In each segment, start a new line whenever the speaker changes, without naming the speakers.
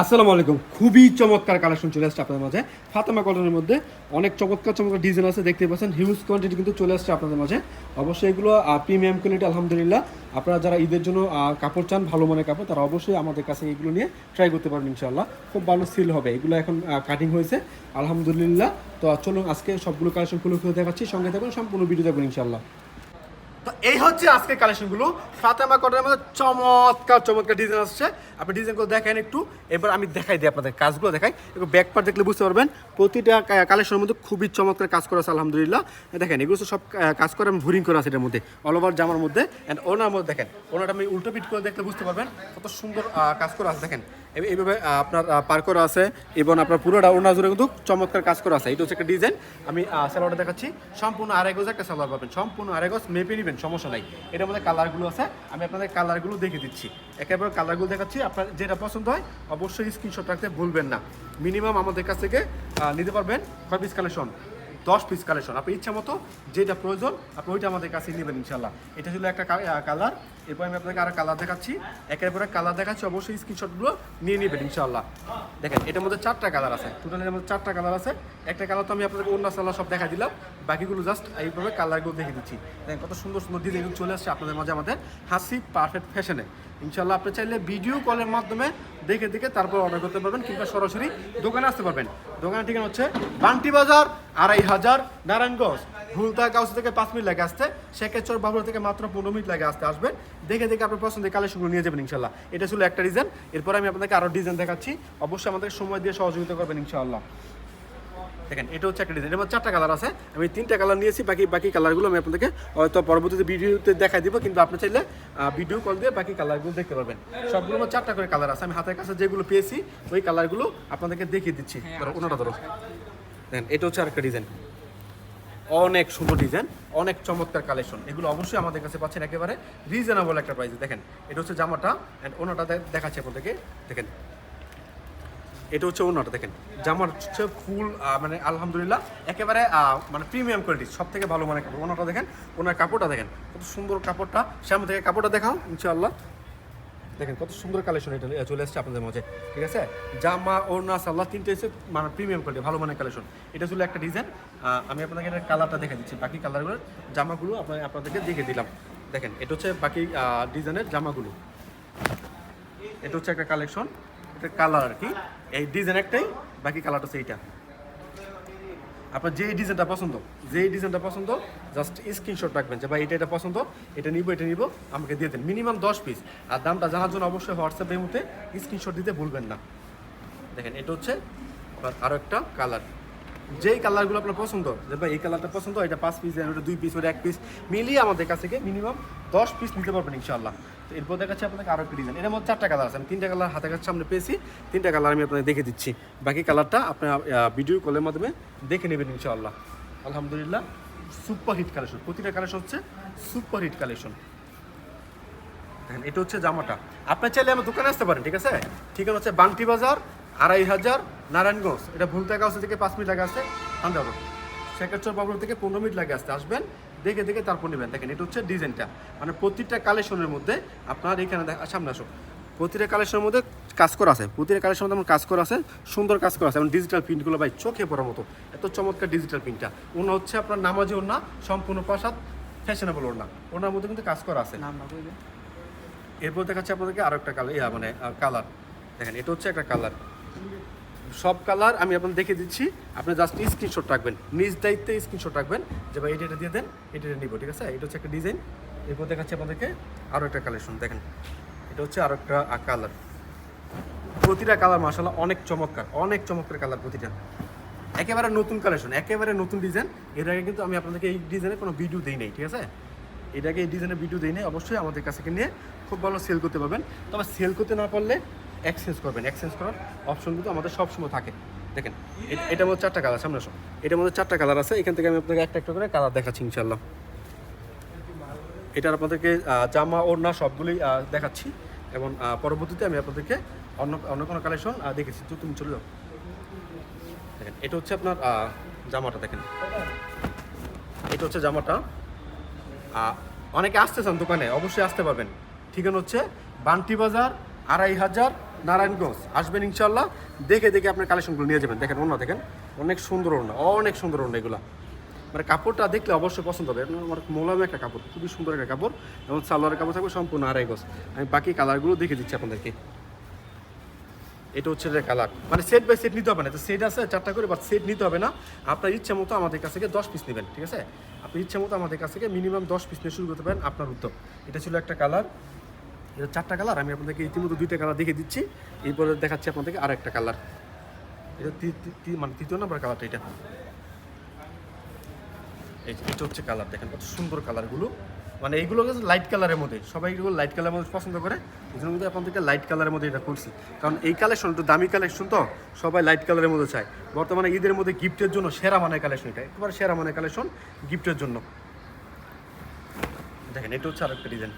আসসালামু আলাইকুম। খুবই চমৎকার কালেকশন চলে আসছে আপনাদের মাঝে। ফাতেমা কটনের মধ্যে অনেক চমৎকার চমৎকার ডিজাইন আছে দেখতে পাচ্ছেন। হিউজ কোয়ান্টিটি কিন্তু চলে আসছে আপনাদের মাঝে। অবশ্যই এগুলো প্রিমিয়াম কোয়ালিটি আলহামদুলিল্লাহ। আপনারা যারা ঈদের জন্য কাপড় চান, ভালো মানের কাপড়, তারা অবশ্যই আমাদের কাছে এগুলো নিয়ে ট্রাই করতে পারবেন ইনশাআল্লাহ। খুব ভালো সিল হবে। এগুলো এখন কাটিং হয়েছে। আলহামদুলিল্লাহ। তো চলুন আজকে সবগুলো কালেকশন খুলে খুলে দেখাচ্ছি। সঙ্গে থাকুন, সম্পূর্ণ ভিডিও দেখবেন ইনশাআল্লাহ। তো এই হচ্ছে আজকের কালেকশনগুলো ফাতেমা কটনের মধ্যে চমৎকার চমৎকার ডিজাইন আসছে। আপনি ডিজাইনগুলো দেখেন একটু। এবার আমি দেখাই দিই আপনাদের কাজগুলো, দেখাই। একটু ব্যাক দেখলে বুঝতে পারবেন। প্রতিটা কালেকশনের মধ্যে খুবই চমৎকার কাজ করা আছে, আলহামদুলিল্লাহ। দেখেন, এগুলো সব কাজ করে আমি ভুরিং করা আছে এটার মধ্যে অল ওভার জামার মধ্যে। অ্যান্ড ওনার মধ্যে দেখেন, ওনাটা আমি উল্টো পিট করে দেখলে বুঝতে পারবেন কত সুন্দর কাজ করা আছে। দেখেন এইভাবে আপনার পার করা আছে, এবং আপনার পুরোটা ওনার জুড়ে কিন্তু চমৎকার কাজ করা আছে। এটা হচ্ছে একটা ডিজাইন। আমি স্যালোয়ারটা দেখাচ্ছি। সম্পূর্ণ আড়াই গজ একটা সালোয়ার পাবেন। সম্পূর্ণ আড়াই গজ মেপে নেবেন, সমস্যা নাই। এটার মধ্যে কালারগুলো আছে। আমি আপনাদের কালারগুলো দেখে দিচ্ছি। একেবারে কালারগুলো দেখাচ্ছি। আপনার যেটা পছন্দ হয়, অবশ্যই স্ক্রিনশট রাখতে ভুলবেন না। মিনিমাম আমাদের কাছ থেকে নিতে পারবেন। কয় পিস কালেকশন দশ পিস কালেকশন আপনি ইচ্ছা মতো যেটা প্রয়োজন, আপনি ওইটা আমাদের কাছে নেবেন ইনশাল্লাহ এটা ছিল একটা কালার এরপর আমি আপনাকে আরও কালার দেখাচ্ছি। একের পরে কালার দেখাচ্ছি। অবশ্যই স্ক্রিনশটগুলো নিয়ে নেবেন ইনশাল্লাহ দেখেন, এটার মধ্যে চারটা কালার আছে। টোটাল এর মধ্যে চারটা কালার আছে। একটা কালার তো আমি আপনাদের অন্য সাল্লাহ সব দেখা দিলাম। বাকিগুলো জাস্ট এইভাবে কালারগুলো দেখে দিচ্ছি। দেখেন, কত সুন্দর সুন্দর ডিজাইন চলে আসছে আপনাদের মাঝে আমাদের হাসি পারফেক্ট ফ্যাশনে ইনশাল্লাহ আপনি চাইলে ভিডিও কলের মাধ্যমে দেখে দেখে তারপর অর্ডার করতে পারবেন কিংবা সরাসরি দোকানে আসতে পারবেন। দোকানের ঠিকানা হচ্ছে বান্টি বাজার, আড়াই হাজার, নারায়ণগঞ্জ। ভুলতা গাউস থেকে পাঁচ মিনিট লাগে আসতে শেখেশ্বর বাবুর থেকে মাত্র পনেরো মিনিট লাগে আসতে আসবেন দেখে দেখে আপনার পছন্দের কালেকশনগুলো নিয়ে যাবেন ইনশাল্লাহ। এটা ছিল একটা ডিজাইন এরপর আমি আপনাকে আরও ডিজাইন দেখাচ্ছি। অবশ্যই আমাদের সময় দিয়ে সহযোগিতা করবেন ইনশাআল্লাহ দেখেন এটা হচ্ছে একটা ডিজাইন এবার চারটা কালার আছে আমি তিনটা কালার নিয়েছি বাকি বাকি কালারগুলো আমি আপনাদেরকে হয়তো পরবর্তীতে ভিডিওতে দেখাই দিব কিন্তু আপনি চাইলে ভিডিও কল দিয়ে বাকি কালারগুলো দেখতে পাবেন সবগুলো আমার চারটা করে কালার আছে আমি হাতের কাছে যেগুলো পেয়েছি ওই কালারগুলো আপনাদেরকে দেখিয়ে দিচ্ছি। ধরো ওনাটা ধরো। দেখেন এটা হচ্ছে আরেকটা ডিজাইন অনেক সুন্দর ডিজাইন অনেক চমৎকার কালেকশন এগুলো অবশ্যই আমাদের কাছে পাচ্ছেন একেবারে রিজনেবল একটা প্রাইসে দেখেন এটা হচ্ছে জামাটা অ্যান্ড ওনাটা দেখাচ্ছি আপনাদেরকে। দেখেন এটা হচ্ছে ওনাটা দেখেন। জামার হচ্ছে ফুল মানে আলহামদুলিল্লাহ একেবারে মানে প্রিমিয়াম কোয়ালিটি সব থেকে ভালো মানে কাপড়। ওনাটা দেখেন ওনার কাপড়টা দেখেন, কত সুন্দর কাপড়টা। সামনে থেকে কাপড়টা দেখাও, ইনশাআল্লাহ। দেখেন, কত সুন্দর কালেকশন এটা চলে আসছে আপনাদের মাঝে, ঠিক আছে? জামা, ওড়না সাল্লাহ তিনটে এসে মানে প্রিমিয়াম কোয়ালিটি ভালো মানের কালেকশন এটা ছিল একটা ডিজাইন আমি আপনাদেরকে এটা কালারটা দেখে দিচ্ছি। বাকি কালারগুলোর জামাগুলো আপনার, আপনাদেরকে দেখে দিলাম। দেখেন, এটা হচ্ছে বাকি ডিজাইনের জামাগুলো। এটা হচ্ছে একটা কালেকশন এটা কালার আর কি। এই ডিজাইন একটাই, বাকি কালারটা এইটা। আপনার যেই ডিজাইনটা পছন্দ, যেই ডিজাইনটা পছন্দ জাস্ট স্ক্রিনশট রাখবেন যে, ভাই, এটা এটা পছন্দ, এটা নিব এটা নিব, আমাকে দিয়ে দেন। মিনিমাম দশ পিস আর দামটা জানার জন্য অবশ্যই হোয়াটসঅ্যাপের মধ্যে স্ক্রিনশট দিতে ভুলবেন না। দেখেন, এটা হচ্ছে আরও একটা কালার। যেই কালারগুলো আপনার পছন্দ, যে ভাই এই কালারটা পছন্দ, এটা পাঁচ পিস দেন ওটা দুই পিস ওটা এক পিস মিলিয়ে আমাদের কাছ থেকে মিনিমাম দশ পিস নিতে পারবেন ইনশাল্লাহ তো এরপর দেখাচ্ছি আপনাকে আরও একটা ডিজাইন এর মধ্যে চারটা কালার আছে, আমি তিনটা কালার হাতের কাছে সামনে পেয়েছি, তিনটা কালার আমি আপনাকে দেখে দিচ্ছি। বাকি কালারটা আপনার ভিডিও কলের মাধ্যমে দেখে নেবেন ইনশাল্লাহ আলহামদুলিল্লাহ সুপার হিট কালেকশন প্রতিটা কালেকশন হচ্ছে সুপার হিট কালেকশন এটা হচ্ছে জামাটা। আপনি চাইলে আমার দোকানে আসতে পারেন, ঠিক আছে? ঠিকানা হচ্ছে বান্টি বাজার, আড়াই হাজার নারায়ণগঞ্জ এটা ভুলতা গাছ থেকে পাঁচ মিনিট লাগে আসতে রোড শেখাচর বাবুর থেকে পনেরো মিনিট লাগে আসতে আসবেন দেখে দেখে তারপর নেবেন। দেখেন এটা হচ্ছে ডিজাইনটা। মানে প্রতিটা কালেকশনের মধ্যে আপনার এখানে দেখা সামনে আসো প্রতিটা কালেকশনের মধ্যে কাজ করা আছে প্রতিটা কালেকশনের মধ্যে কাজ করা আছে সুন্দর কাজ করা আছে এবং ডিজিটাল প্রিন্টগুলো ভাই চোখে পড়ার মতো। এত চমৎকার ডিজিটাল প্রিন্টটা ওনা হচ্ছে আপনার নামাজি ওনা সম্পূর্ণ প্রাসাদ ফ্যাশনেবল ওনা ওনার মধ্যে কিন্তু কাজ করা আছে। এরপর দেখাচ্ছে আপনাদেরকে আরও একটা কালার ইয়া মানে কালার দেখেন এটা হচ্ছে একটা কালার সব কালার আমি আপনার দেখে দিচ্ছি। আপনি জাস্ট স্ক্রিনশট রাখবেন। নিজ দায়িত্বে স্ক্রিনশট রাখবেন যে, ভাই এটা দিয়ে দেন এটা নিব, ঠিক আছে? এটা হচ্ছে একটা ডিজাইন এরপর দেখাচ্ছি আপনাদেরকে আরও একটা কালেকশন দেখেন। এটা হচ্ছে আরও একটা কালার প্রতিটা কালার মাসাল্লাহ অনেক চমৎকার অনেক চমৎকার কালার প্রতিটা। একেবারে নতুন কালেকশন একেবারে নতুন ডিজাইন এর আগে কিন্তু আমি আপনাদেরকে এই ডিজাইনের কোনো ভিডিও দিই নাই, ঠিক আছে? এটাকে এই ডিজাইনের ভিডিও দিই নাই, অবশ্যই আমাদের কাছে নিয়ে খুব ভালো সেল করতে পারবেন। তবে সেল করতে না পারলে এক্সচেঞ্জ করবেন এক্সচেঞ্জ করার অপশন কিন্তু আমাদের সবসময় থাকে। দেখেন এটার মধ্যে চারটা কালার সামনে আসো এটার মধ্যে চারটা কালার আছে, এখান থেকে আমি আপনাকে একটা একটা করে কালার দেখাচ্ছি ইনশাল্লাহ এটার আপনাদেরকে জামা, ওড়না সবগুলোই দেখাচ্ছি। এবং পরবর্তীতে আমি আপনাদেরকে অন্য অন্য কোনো কালেকশন দেখেছি। তো তুমি চলে যাও। দেখেন, এটা হচ্ছে আপনার জামাটা, দেখেন। এটা হচ্ছে জামাটা। অনেকে আসতে চান দোকানে, অবশ্যই আসতে পারবেন। ঠিকানা হচ্ছে বান্টি বাজার, আড়াই হাজার নারায়ণগঞ্জ। আসবেন ইনশাল্লাহ দেখে দেখে আপনার কালেকশনগুলো নিয়ে যাবেন। দেখেন ওনা দেখেন। অনেক সুন্দর ওনা অনেক সুন্দর ওনা এগুলো। মানে কাপড়টা দেখলে অবশ্যই পছন্দ হবে। আমার মোলাম একটা কাপড়, খুবই সুন্দর একটা কাপড় এবং সালোয়ারের কাপড় থাকবে সম্পূর্ণ আড়াই আমি বাকি কালারগুলো দেখে দিচ্ছি আপনাদেরকে। এটা হচ্ছে কালার। মানে সেট বাই সেট নিতে হবে না। তো সেট আছে, চারটা করে, বাট সেট নিতে হবে না। আপনার ইচ্ছা মতো আমাদের কাছ থেকে দশ পিস নেবেন, ঠিক আছে? আপনি ইচ্ছা মতো আমাদের কাছ থেকে মিনিমাম দশ পিস নিয়ে শুরু করতে পারেন আপনার উদ্যোগ। এটা ছিল একটা কালার। এটা চারটা কালার আমি আপনাদেরকে ইতিমধ্যে দুইটা কালার দেখে দিচ্ছি। এরপরে দেখাচ্ছি আপনাদেরকে আর একটা কালার এটা মানে তৃতীয় নম্বর কালারটা এটা। এই এটা হচ্ছে কালার দেখেন কত সুন্দর কালারগুলো মানে এইগুলো লাইট কালারের মধ্যে। সবাই এগুলো লাইট কালারের মধ্যে পছন্দ করে। এই জন্য কিন্তু আপনাদেরকে লাইট কালারের মধ্যে এটা করছি। কারণ এই কালেকশন একটু দামি কালেকশন তো, সবাই লাইট কালারের মধ্যে চায়। বর্তমানে ঈদের মধ্যে গিফটের জন্য সেরা মানের কালেকশন এটা। একেবারে সেরা মানের কালেকশন গিফটের জন্য। দেখেন, এটা হচ্ছে আরেকটা ডিজাইন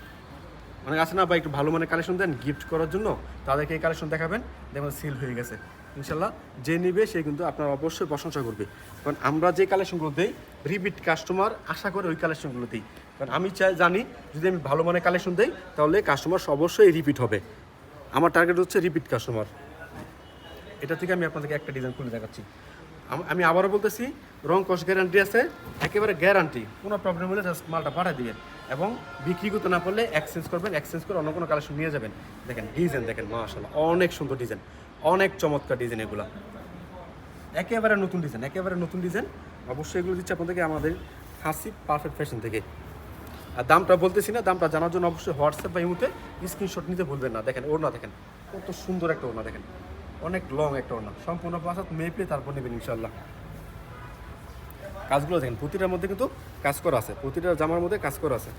অনেক আছে না বা একটু ভালো মানের কালেকশন দেন গিফট করার জন্য। তাদেরকে এই কালেকশন দেখাবেন, দেখবেন সিল হয়ে গেছে। ইনশাল্লাহ যে নিবে, সে কিন্তু আপনার অবশ্যই প্রশংসা করবে। কারণ আমরা যে কালেকশনগুলো দিই রিপিট কাস্টমার আশা করে ওই কালেকশনগুলো দিই। কারণ আমি চাই, জানি, যদি আমি ভালো মানের কালেকশন দিই, তাহলে কাস্টমার অবশ্যই রিপিট হবে। আমার টার্গেট হচ্ছে রিপিট কাস্টমার এটা থেকে আমি আপনাদেরকে একটা ডিজাইন খুলে দেখাচ্ছি। আমি আবারও বলতেছি, রং কস গ্যারান্টি আছে, একেবারে গ্যারান্টি কোনো প্রবলেম হলে জাস্ট মালটা পাঠিয়ে দিবেন। এবং বিক্রি করতে না পারলে এক্সচেঞ্জ করবেন এক্সচেঞ্জ করে অন্য কোনো কালেকশন নিয়ে যাবেন। দেখেন ডিজাইন দেখেন মাশাল্লাহ অনেক সুন্দর ডিজাইন অনেক চমৎকার ডিজাইন এগুলো। একেবারে নতুন ডিজাইন একেবারে নতুন ডিজাইন অবশ্যই এগুলো দিচ্ছে আপনাদেরকে আমাদের হাসি পারফেক্ট ফ্যাশন থেকে। আর দামটা বলতেছি না, দামটা জানার জন্য অবশ্যই হোয়াটসঅ্যাপ বা ইমুতে স্ক্রিনশট নিতে ভুলবেন না। দেখেন, ওড়না দেখেন, কত সুন্দর একটা ওড়না দেখেন। অনেক লং একটা ওড়না, সম্পূর্ণ পাঁচাত মেপে তারপর নেবেন ইনশাল্লাহ কাজগুলো দেখেন প্রতিটার মধ্যে কিন্তু কাজ করা আছে প্রতিটা জামার মধ্যে কাজ করা আছে।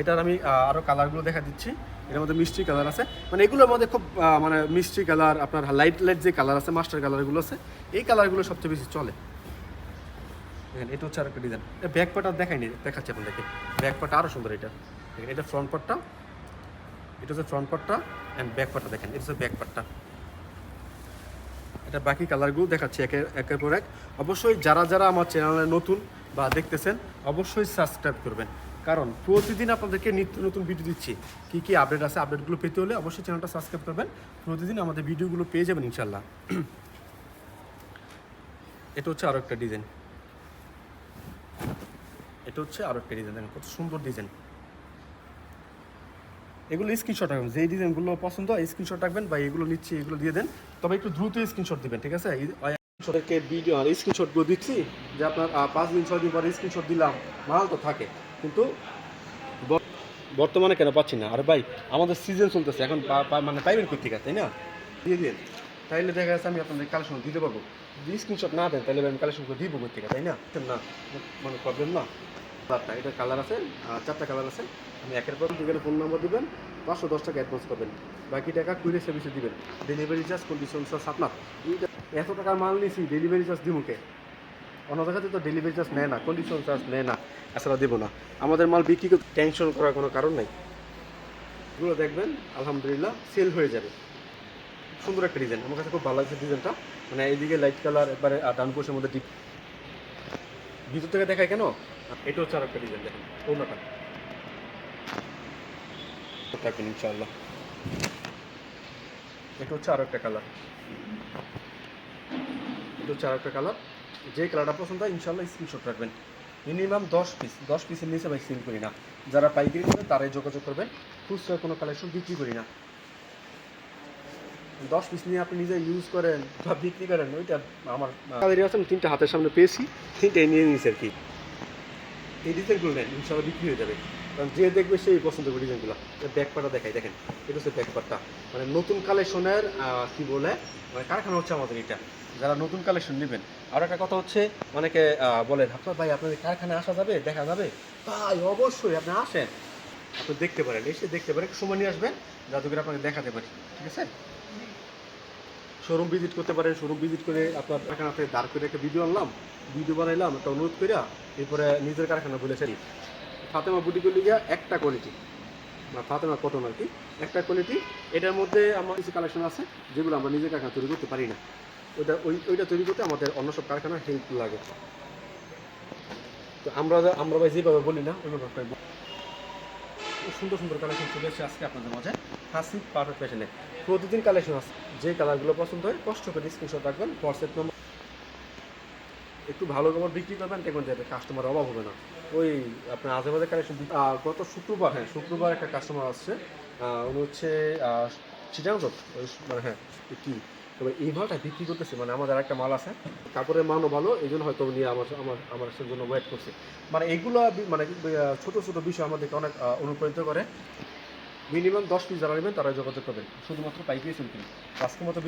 এটার আমি আরও কালারগুলো দেখা দিচ্ছি। এটার মধ্যে মিষ্টি কালার আছে। মানে এগুলোর মধ্যে খুব মানে মিষ্টি কালার, আপনার লাইট লাইট যে কালার আছে মাস্টার কালারগুলো আছে, এই কালারগুলো সবচেয়ে বেশি চলে। এটা হচ্ছে আরেকটা ডিজাইন এটা ব্যাক পাটা দেখাইনি, দেখাচ্ছি আপনাদেরকে। ব্যাক পাটা আরও সুন্দর এটা। দেখেন, এটা ফ্রন্ট পাটটা এটা হচ্ছে ফ্রন্ট পাটটা অ্যান্ড ব্যাক পাটটা দেখেন, এটা হচ্ছে ব্যাক পাটটা এটা বাকি কালারগুলো দেখাচ্ছি একে, একের পর এক। অবশ্যই যারা যারা আমার চ্যানেলে নতুন বা দেখতেছেন, অবশ্যই সাবস্ক্রাইব করবেন। কারণ প্রতিদিন আপনাদেরকে নিত্য নতুন ভিডিও দিচ্ছি। কী কী আপডেট আছে আপডেটগুলো পেতে হলে অবশ্যই চ্যানেলটা সাবস্ক্রাইব করবেন। প্রতিদিন আমাদের ভিডিওগুলো পেয়ে যাবেন ইনশাল্লাহ এটা হচ্ছে আরও একটা ডিজাইন এটা হচ্ছে আরও একটা ডিজাইন কত সুন্দর ডিজাইন এগুলো স্ক্রিনশট রাখবেন। যেই ডিজাইনগুলো পছন্দ হয় স্ক্রিনশট রাখবেন বা এগুলো নিচ্ছি, এগুলো দিয়ে দেন। তবে একটু দ্রুত স্ক্রিনশট দিবেন, ঠিক আছে? স্ক্রিনশটকে ভিডিও আর স্ক্রিনশটগুলো দিচ্ছি, যে আপনার পাঁচ দিন, ছয় দিন পরে স্ক্রিনশট দিলাম, মাল তো থাকে। কিন্তু বর্তমানে কেন পাচ্ছি না? আর ভাই, আমাদের সিজন চলতেছে, এখন মানে পাইবেন কোথেকে তাই না? দিয়ে দিন। তাইলে দেখা যাচ্ছে আমি আপনাদের কালেকশন দিতে পারব। স্ক্রিনশট না দেন তাহলে আমি কালেকশন করে দিব কোথেকে তাই না? না মানে প্রবলেম না। এটা কালার আছে চারটা কালার আছে। একের পর দুটো ফোন নাম্বার দিবেন, পাঁচশো দশ টাকা অ্যাডভান্স করবেন বাকি টাকা কুড়ি সার্ভিসে দিবেন। ডেলিভারি চার্জ কন্ডিশন চার্জ আপনার এত টাকার মাল নিয়েছি ডেলিভারি চার্জ দিমুকে অন্য জায়গাতে তো ডেলিভারি চার্জ নেয় না কন্ডিশন চার্জ নেয় না, এছাড়া দেবো না। আমাদের মাল বিক্রি করতে টেনশন করার কোনো কারণ নাই। এগুলো দেখবেন, আলহামদুলিল্লাহ সেল হয়ে যাবে। সুন্দর একটা ডিজাইন আমার কাছে খুব ভালো লাগছে ডিজাইনটা মানে এইদিকে লাইট কালার একবারে আর ডান পোষের মধ্যে ডিপ ভিতর থেকে দেখায় কেন? এটা হচ্ছে আর একটা ডিজাইন দেখেন অন্যটা থাকবেন ইনশাআল্লাহ। এটা হচ্ছে আরও একটা কালার এটা হচ্ছে আরও একটা কালার যে কালারটা পছন্দ হয় ইনশাআল্লাহ স্ক্রিনশট রাখবেন। মিনিমাম দশ পিস দশ পিসের নিচে আমি সেল করি না। যারা পাইকারি নেবে তারাই যোগাযোগ করবেন। খুচরা কোনো কালেকশন বিক্রি করি না। দশ পিস নিয়ে আপনি নিজে ইউজ করেন বা বিক্রি করেন ওইটা আমার তাদের আছে আমি তিনটা হাতের সামনে পেয়েছি। তিনটাই নিয়ে নিয়েছি আর কি। এই ডিজাইনগুলো নেন ইনশাল্লাহ বিক্রি হয়ে যাবে। কারণ যে দেখবে সেই পছন্দ করবে ডিজাইনগুলো। ব্যাকপাটা দেখাই, দেখেন, এটা হচ্ছে ব্যাকপাটটা মানে নতুন কালেকশনের কি বলে মানে কারখানা হচ্ছে আমাদের এটা। যারা নতুন কালেকশন নেবেন, আর একটা কথা হচ্ছে, অনেকে বলেন, আপনার ভাই, আপনাদের কারখানায় আসা যাবে, দেখা যাবে? ভাই, অবশ্যই, আপনি আসেন। আপনি দেখতে পারেন, এসে দেখতে পারেন সময় নিয়ে আসবেন করে আপনাকে দেখাতে পারি, ঠিক আছে? শোরুম ভিজিট করতে পারেন, শোরুম ভিজিট করে আপনার কারখানাতে দাঁড় করে একটা ভিডিও আনলাম ভিডিও বানাইলাম, একটা অনুরোধ করিয়া, এরপরে নিজের কারখানা বলেছেন ফাতেমা বুটি করলে একটা কোয়ালিটি বা ফাতেমা কটন আর কি। একটা কোয়ালিটি এটার মধ্যে আমার কিছু কালেকশন আছে, যেগুলো আমরা নিজের কারখানা তৈরি করতে পারি না। ওইটা, ওই, ওইটা তৈরি করতে আমাদের অন্য সব কারখানার হেল্প লাগে। তো আমরা আমরা ভাই যেভাবে বলি না, ওইভাবে সুন্দর সুন্দর কালেকশন চলে এসেছে আজকে আপনাদের মাঝে। হাসি পারফেক্ট ফ্যাশনে প্রতিদিন কালেকশন আছে। যে কালারগুলো পছন্দ হয়, কষ্ট করে স্ক্রিনশট রাখবেন হোয়াটসঅ্যাপ নম্বর একটু ভালো খবর বিক্রি করবেন, দেখবেন যে কাস্টমার অভাব হবে না। ওই আপনার আজেবাজে কালেকশন গত শুক্রবার হ্যাঁ শুক্রবার একটা কাস্টমার আসছে। উনি হচ্ছে চিটাং মানে হ্যাঁ কি তবে এই মালটা বিক্রি করতেছে মানে আমাদের একটা মাল আছে। কাপড়ের মানও ভালো, এই জন্য হয়তো উনি আমার আমার আমার জন্য ওয়েট করছে। মানে এগুলো বি- মানে ছোট ছোট বিষয় আমাদেরকে অনেক অনুপ্রাণিত করে। মিনিমাম দশ পিস যারা নেবেন তারা যোগাযোগ করবেন। শুধুমাত্র পাইকারি সেল কিনে। আজকের মতো